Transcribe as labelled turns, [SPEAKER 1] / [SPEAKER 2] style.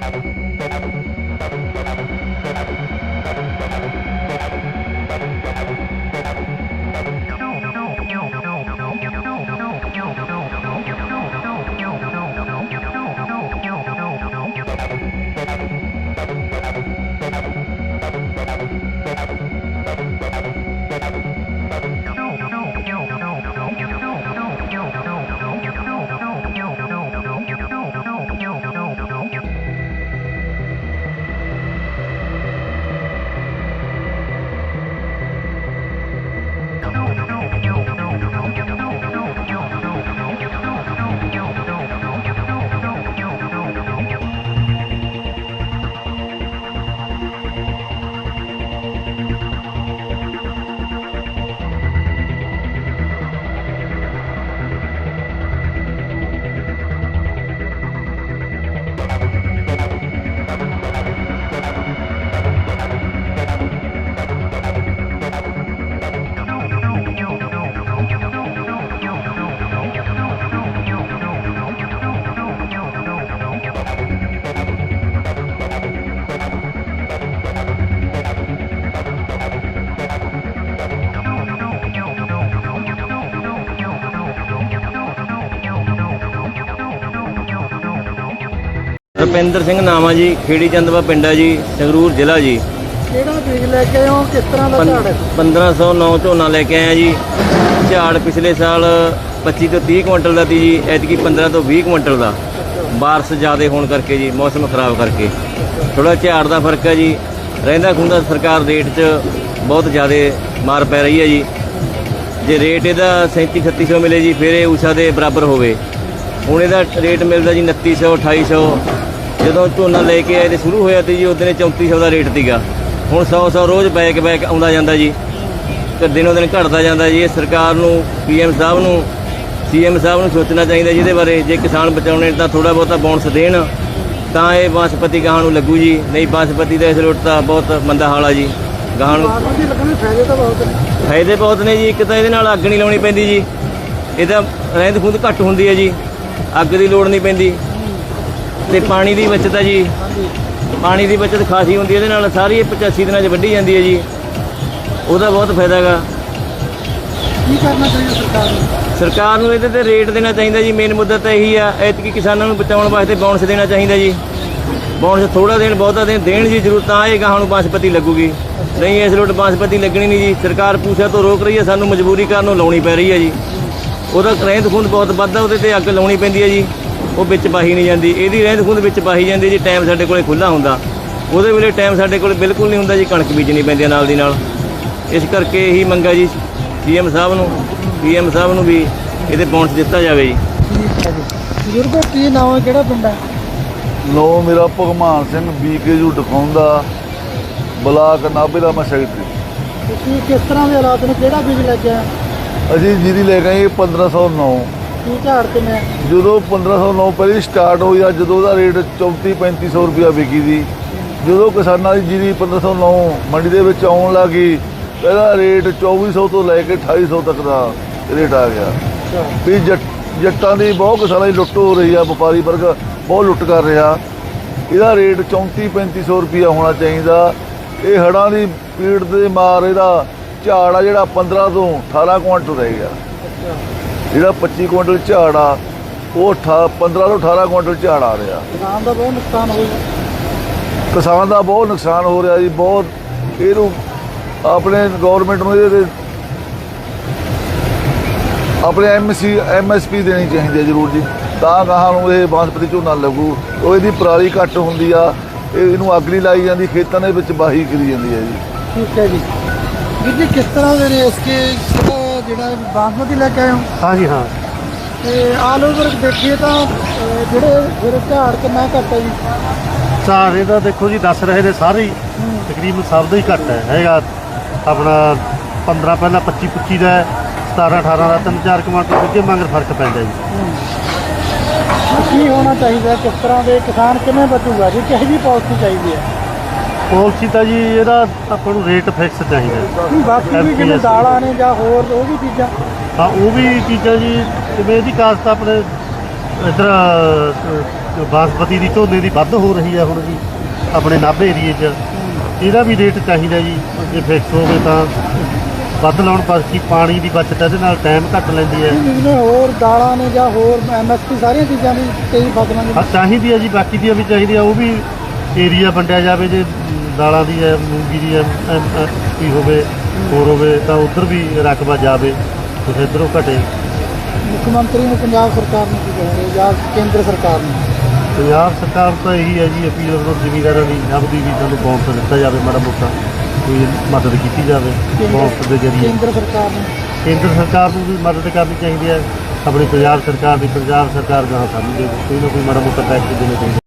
[SPEAKER 1] thank you Rupinder Singh ਨਾਮ ਜੀ ਖੇੜੀ ਚੰਦਵਾ ਪਿੰਡ ਜੀ ਸੰਗਰੂਰ ਜ਼ਿਲ੍ਹਾ ਜੀ।
[SPEAKER 2] ਕਿਹੜਾ ਬੀਜ ਲੈ ਕੇ ਆਏ ਹੋ? ਕਿਸ ਤਰ੍ਹਾਂ ਦਾ ਝਾੜ ਹੈ?
[SPEAKER 1] 1509 ਝੋਨਾ ਲੈ ਕੇ ਆਇਆ ਜੀ। ਝਾੜ ਪਿਛਲੇ ਸਾਲ 25 ਤੋਂ 30 ਕੁਇੰਟਲ ਦਾ ਸੀ ਜੀ ਐਤਕੀ 15 ਤੋਂ 20 ਕੁਇੰਟਲ ਦਾ। ਬਾਰਿਸ਼ ਜ਼ਿਆਦਾ ਹੋਣ ਕਰਕੇ ਜੀ ਮੌਸਮ ਖਰਾਬ ਕਰਕੇ। ਥੋੜਾ ਝਾੜ ਦਾ ਫ਼ਰਕ ਹੈ ਜੀ। ਰਹਿੰਦਾ ਖੁੰਦਾ ਸਰਕਾਰ ਰੇਟ 'ਚ ਬਹੁਤ ਜ਼ਿਆਦਾ ਮਾਰ ਪੈ ਰਹੀ ਹੈ ਜੀ। ਜੇ ਰੇਟ ਇਹਦਾ 37 3600 ਮਿਲੇ ਜੀ ਫਿਰ ਇਹ ਊਸ਼ਾ ਦੇ ਬਰਾਬਰ ਹੋਵੇ। ਹੁਣ ਇਹਦਾ ਰੇਟ ਮਿਲਦਾ ਜੀ 2900 2800 ਜਦੋਂ ਝੋਨਾ ਲੈ ਕੇ ਆਏ ਤੇ ਸ਼ੁਰੂ ਹੋਇਆ ਤੇ ਜੀ ਉਦੋਂ 3400 ਦਾ ਰੇਟ ਸੀਗਾ। ਹੁਣ 100 100 ਰੋਜ਼ ਬੈਕ ਬੈਕ ਆਉਂਦਾ ਜਾਂਦਾ ਜੀ। ਤੇ ਦਿਨੋਂ ਦਿਨ ਘਟਦਾ ਜਾਂਦਾ ਜੀ। ਇਹ ਸਰਕਾਰ ਨੂੰ ਪੀਐਮ ਸਾਹਿਬ ਨੂੰ ਸੀਐਮ ਸਾਹਿਬ ਨੂੰ ਸੋਚਣਾ ਚਾਹੀਦਾ ਜਿਹਦੇ ਬਾਰੇ ਜੇ ਕਿਸਾਨ ਬਚਾਉਣੇ ਤਾਂ ਥੋੜਾ ਬਹੁਤਾ ਬੋਨਸ ਦੇਣ ਤਾਂ ਇਹ ਬਾਸਪਤੀ ਗਾਹਾਂ ਨੂੰ ਲੱਗੂ ਜੀ। ਨਹੀਂ ਬਾਸਪਤੀ ਦਾ ਇਸ ਰੋਟ ਤਾਂ ਬਹੁਤ ਮੰਦਾ ਹਾਲ ਆ ਜੀ। ਗਾਹਾਂ ਨੂੰ
[SPEAKER 2] ਫਾਇਦੇ ਤਾਂ ਬਹੁਤ ਨੇ।
[SPEAKER 1] ਫਾਇਦੇ ਬਹੁਤ ਨੇ ਜੀ। ਇੱਕ ਤਾਂ ਇਹਦੇ ਨਾਲ ਅੱਗ ਨਹੀਂ ਲਾਉਣੀ ਪੈਂਦੀ ਜੀ। ਇਹਦਾ ਰਹਿੰਦ ਖੂੰਦ ਘੱਟ ਹੁੰਦੀ ਹੈ ਜੀ। ਅੱਗ ਦੀ ਲੋੜ ਨਹੀਂ ਪੈਂਦੀ। ਤੇ ਪਾਣੀ ਦੀ ਬਚਤ ਹੈ ਜੀ। ਪਾਣੀ ਦੀ ਬਚਤ ਖਾਸੀ ਹੁੰਦੀ ਹੈ ਇਹਦੇ ਨਾਲ ਸਾਰੀ ਇਹ 85 ਦਿਨਾਂ 'ਚ ਵੱਢੀ ਜਾਂਦੀ ਹੈ ਜੀ। ਉਹਦਾ ਬਹੁਤ ਫਾਇਦਾ ਹੈਗਾ
[SPEAKER 2] ਕੀ ਕਰਨਾ ਚਾਹੀਦਾ ਸਰਕਾਰ ਨੂੰ?
[SPEAKER 1] ਸਰਕਾਰ ਨੂੰ ਇਹਦੇ ਤੇ ਰੇਟ ਦੇਣਾ ਚਾਹੀਦਾ ਜੀ। ਮੇਨ ਮੁੱਦਾ ਤਾਂ ਇਹੀ ਆ ਐਤਕੀ ਕਿਸਾਨਾਂ ਨੂੰ ਬਚਾਉਣ ਵਾਸਤੇ ਬੋਨਸ ਦੇਣਾ ਚਾਹੀਦਾ ਜੀ। ਬੋਨਸ ਥੋੜਾ ਦੇਣ ਬਹੁਤਾ ਦੇਣ ਦੇਣ ਜੀ ਜ਼ਰੂਰ ਤਾਂ ਇਹ ਗਾਹਾਂ ਨੂੰ ਬਾਸਪਤੀ ਲੱਗੂਗੀ। ਨਹੀਂ ਇਸ ਰੋਟ ਬਾਸਪਤੀ ਲੱਗਣੀ ਨਹੀਂ ਜੀ। ਸਰਕਾਰ ਪੂਛਾ ਤੋਂ ਰੋਕ ਰਹੀ ਹੈ ਸਾਨੂੰ ਮਜਬੂਰੀ ਕਾਰਨ ਨੂੰ ਲਾਉਣੀ ਪੈ ਰਹੀ ਹੈ ਜੀ। ਉਹਦਾ ਰਹਿੰਦ ਖੂੰਦ ਬਹੁਤ ਵੱਧਦਾ ਉਹਦੇ ਤੇ ਅੱਗ ਲਾਉਣੀ ਪੈਂਦੀ ਹੈ ਜੀ। ਉਹ ਵਿੱਚ ਪਾਹੀ ਨਹੀਂ ਜਾਂਦੀ। ਇਹਦੀ ਰਹਿੰਦ ਖੂੰਦ ਵਿੱਚ ਪਾਹੀ ਜਾਂਦੀ ਜੀ ਟਾਈਮ ਸਾਡੇ ਕੋਲੇ ਖੁੱਲਾ ਹੁੰਦਾ। ਉਹਦੇ ਵੇਲੇ ਟਾਈਮ ਸਾਡੇ ਕੋਲੇ ਬਿਲਕੁਲ ਨਹੀਂ ਹੁੰਦਾ ਜੀ ਕਣਕ ਬੀਜਣੀ ਪੈਂਦੀ ਨਾਲ ਦੀ ਨਾਲ। ਇਸ ਕਰਕੇ ਇਹੀ ਮੰਗਾ ਜੀ ਸੀਐਮ ਸਾਹਿਬ ਨੂੰ ਪੀਐਮ ਸਾਹਿਬ ਨੂੰ ਵੀ ਇਹਦੇ ਬੋਨਸ ਦਿੱਤਾ ਜਾਵੇ ਜੀ।
[SPEAKER 2] ਜੀ ਬਜ਼ੁਰਗੋ ਕੀ ਨਾਮ ਹੈ? ਕਿਹੜਾ ਪਿੰਡ ਹੈ?
[SPEAKER 3] ਲੋ ਮੇਰਾ ਭਗਵਾਨ ਸਿੰਘ ਬੀਕੇਯੂ ਦਿਖਾਉਂਦਾ ਬਲਾਕ ਨਾਭੇ ਦਾ ਮੈਂ ਸੈਕਟਰੀ
[SPEAKER 2] ਤੁਸੀਂ ਕਿਸ ਤਰ੍ਹਾਂ ਦੇ ਹਾਲਾਤ ਨੇ? ਕਿਹੜਾ ਬੀਜ ਲੈ ਕੇ ਆਏ?
[SPEAKER 3] ਅਸੀਂ ਜੀਰੀ ਲੈ ਗਏ 1509
[SPEAKER 2] ਕੀ ਝਾੜ ਕਿੰਨੇ ਆ?
[SPEAKER 3] ਜਦੋਂ 1509 ਪਹਿਲੀ ਸਟਾਰਟ ਹੋਈ ਆ ਜਦੋਂ ਉਹਦਾ ਰੇਟ 34 3500 ਰੁਪਇਆ ਵਿਕੀ ਸੀ ਜਦੋਂ ਕਿਸਾਨਾਂ ਦੀ ਜੀਰੀ 1509 ਮੰਡੀ ਦੇ ਵਿੱਚ ਆਉਣ ਲੱਗੀ ਇਹਦਾ ਰੇਟ 2400 ਤੋਂ ਲੈ ਕੇ 2800 ਤੱਕ ਦਾ ਰੇਟ ਆ ਗਿਆ। ਵੀ ਜੱਟ ਦੀ ਬਹੁਤ ਕਿਸਾਨਾਂ ਦੀ ਲੁੱਟ ਹੋ ਰਹੀ ਆ ਵਪਾਰੀ ਵਰਗ ਬਹੁਤ ਲੁੱਟ ਕਰ ਰਿਹਾ। ਇਹਦਾ ਰੇਟ 34 3500 ਰੁਪਇਆ ਹੋਣਾ ਚਾਹੀਦਾ। ਇਹ ਹੜਾਂ ਦੀ ਪੀੜ ਦੇ ਮਾਰ ਇਹਦਾ ਝਾੜ ਆ ਜਿਹੜਾ 15 ਤੋਂ 18 ਕੁਇੰਟਲ ਰਹਿ ਗਿਆ। ਜਿਹੜਾ 25 ਕੁਇੰਟਲ ਝਾੜ ਆ ਉਹ ਅਠਾ- 15 ਤੋਂ 18 ਕੁਇੰਟਲ ਝਾੜ ਆ ਰਿਹਾ।
[SPEAKER 2] ਕਿਸਾਨ ਦਾ ਬਹੁਤ ਨੁਕਸਾਨ ਹੋਇਆ
[SPEAKER 3] ਕਿਸਾਨ ਦਾ ਬਹੁਤ ਨੁਕਸਾਨ ਹੋ ਰਿਹਾ ਜੀ ਬਹੁਤ। ਇਹਨੂੰ ਆਪਣੇ ਗਵਰਨਮੈਂਟ ਨੂੰ ਇਹਦੇ ਆਪਣੇ ਐਮਸੀ ਐਮਐਸਪੀ ਦੇਣੀ ਚਾਹੀਦੀ ਹੈ ਜ਼ਰੂਰ ਜੀ। ਤਾਂ ਗਾਹਾਂ ਨੂੰ ਇਹ ਬਾਸਪਤੀ ਝੋਨਾ ਲੱਗੂ। ਉਹ ਇਹਦੀ ਪਰਾਲੀ ਘੱਟ ਹੁੰਦੀ ਆ ਇਹ ਇਹਨੂੰ ਅੱਗ ਨਹੀਂ ਲਾਈ ਜਾਂਦੀ ਖੇਤਾਂ ਦੇ ਵਿੱਚ ਬਾਹੀ ਕਰੀ ਜਾਂਦੀ ਹੈ ਜੀ।
[SPEAKER 2] ਠੀਕ ਹੈ ਜੀ। ਵੀਰ ਜੀ ਕਿਸ ਤਰ੍ਹਾਂ ਦੇ ਨੇ ਇਸਕੇ ਜਿਹੜਾ ਬਾਸਮਤੀ ਲੈ ਕੇ ਆਏ ਹੋ?
[SPEAKER 4] ਹਾਂਜੀ ਹਾਂ।
[SPEAKER 2] ਤੇ ਆਲ ਓਵਰ ਦੇਖੀਏ ਤਾਂ ਅਹ, ਜਿਹੜੇ ਫਿਰ ਝਾੜ ਕਿੰਨਾ ਘੱਟ ਹੈ ਜੀ?
[SPEAKER 4] ਝਾੜੇ ਦਾ ਦੇਖੋ ਜੀ ਦੱਸ ਰਹੇ ਨੇ ਸਾਰੇ ਹੀ। ਤਕਰੀਬਨ ਸਭ ਦਾ ਹੀ ਘੱਟ ਹੈ। ਹੈਗਾ ਆਪਣਾ 15 ਪਹਿਲਾਂ 25 25 ਦਾ ਹੈ, 17 18 ਦਾ ਤਿੰਨ ਚਾਰ ਕਮਾਂਟਰ ਦੂਜੇ ਮੰਗਰ ਫ਼ਰਕ ਪੈਂਦਾ ਜੀ।
[SPEAKER 2] ਕੀ ਹੋਣਾ ਚਾਹੀਦਾ ਕਿਸ ਤਰ੍ਹਾਂ ਦੇ ਕਿਸਾਨ ਕਿਵੇਂ ਬਚੂਗਾ? ਜੀ ਕਿਹੋ ਜਿਹੀ ਪਾਲਿਸੀ ਚਾਹੀਦੀ ਹੈ।
[SPEAKER 4] ਪਾਲਿਸੀ ਤਾਂ ਜੀ ਇਹਦਾ ਆਪਾਂ ਨੂੰ ਰੇਟ ਫਿਕਸ ਚਾਹੀਦਾ
[SPEAKER 2] ਨਹੀਂ, ਬਾਕੀ ਵੀ ਜਿਵੇਂ ਦਾਲਾਂ ਨੇ ਜਾਂ ਹੋਰ ਉਹ ਵੀ ਚੀਜ਼ਾਂ।
[SPEAKER 4] ਹਾਂ ਉਹ ਵੀ ਚੀਜ਼ਾਂ ਜੀ ਜਿਵੇਂ ਇਹਦੀ ਕਾਸਤ ਆਪਣੇ ਇੱਧਰ ਅ, ਬਾਸਮਤੀ ਦੀ ਝੋਨੇ ਦੀ ਵੱਧ ਹੋ ਰਹੀ ਹੈ ਹੁਣ ਜੀ ਆਪਣੇ ਨਾਭੇ ਏਰੀਏ 'ਚ। ਇਹਦਾ ਵੀ ਰੇਟ ਚਾਹੀਦਾ ਜੀ ਜੇ ਫਿਕਸ ਹੋਵੇ ਤਾਂ। ਵੱਧ ਲਾਉਣ ਬਾਕੀ ਪਾਣੀ ਦੀ ਬਚਤ ਇਹਦੇ ਨਾਲ ਟਾਈਮ ਘੱਟ ਲੈਂਦੀ ਹੈ।
[SPEAKER 2] ਜਿਵੇਂ ਹੋਰ ਦਾਲਾਂ ਨੇ ਜਾਂ ਹੋਰ ਐਮਐਸਪੀ ਸਾਰੀਆਂ ਚੀਜ਼ਾਂ ਦੀ ਕਈ ਫਸਲਾਂ ਦੀ
[SPEAKER 4] ਹਾਂ ਚਾਹੀਦੀ ਹੈ ਜੀ ਬਾਕੀ ਦੀਆਂ ਵੀ ਚਾਹੀਦੀ ਆ ਉਹ ਵੀ ਏਰੀਆ ਵੰਡਿਆ ਜਾਵੇ ਜੇ ਦਾਲਾਂ ਦੀ ਹੈ ਮੂੰਗੀ ਦੀ ਹੈ ਕੀ ਹੋਵੇ ਹੋਰ ਹੋਵੇ ਤਾਂ ਉਧਰ ਵੀ ਰਕਬਾ ਜਾਵੇ ਕੁਛ ਇੱਧਰੋਂ ਘਟੇ।
[SPEAKER 2] ਮੁੱਖ ਮੰਤਰੀ ਨੂੰ ਪੰਜਾਬ ਸਰਕਾਰ ਨੂੰ ਕੀ ਕਹੋਗੇ ਜਾਂ ਕੇਂਦਰ ਸਰਕਾਰ ਨੂੰ?
[SPEAKER 4] ਪੰਜਾਬ ਸਰਕਾਰ ਤਾਂ ਇਹੀ ਹੈ ਜੀ ਅਪੀਲ ਕਰੋ ਜ਼ਿਮੀਂਦਾਰਾਂ ਦੀ ਆਪਦੀ ਵੀ ਸਾਨੂੰ ਬੌਂਸ ਦਿੱਤਾ ਜਾਵੇ ਮਾੜਾ ਮੋਟਾ ਕੋਈ ਮਦਦ ਕੀਤੀ ਜਾਵੇ ਬੌਂਸ ਦੇ ਜਰੀਏ।
[SPEAKER 2] ਕੇਂਦਰ ਸਰਕਾਰ ਨੂੰ?
[SPEAKER 4] ਕੇਂਦਰ ਸਰਕਾਰ ਨੂੰ ਵੀ ਮਦਦ ਕਰਨੀ ਚਾਹੀਦੀ ਹੈ ਆਪਣੀ ਪੰਜਾਬ ਸਰਕਾਰ ਦੀ ਪੰਜਾਬ ਸਰਕਾਰ ਗਾਹਾਂ ਸਾਨੂੰ ਦੇ ਕੋਈ ਨਾ ਕੋਈ ਮਾੜਾ ਮੋਟਾ ਟੈਕਸ ਦੇਣਾ ਚਾਹੀਦਾ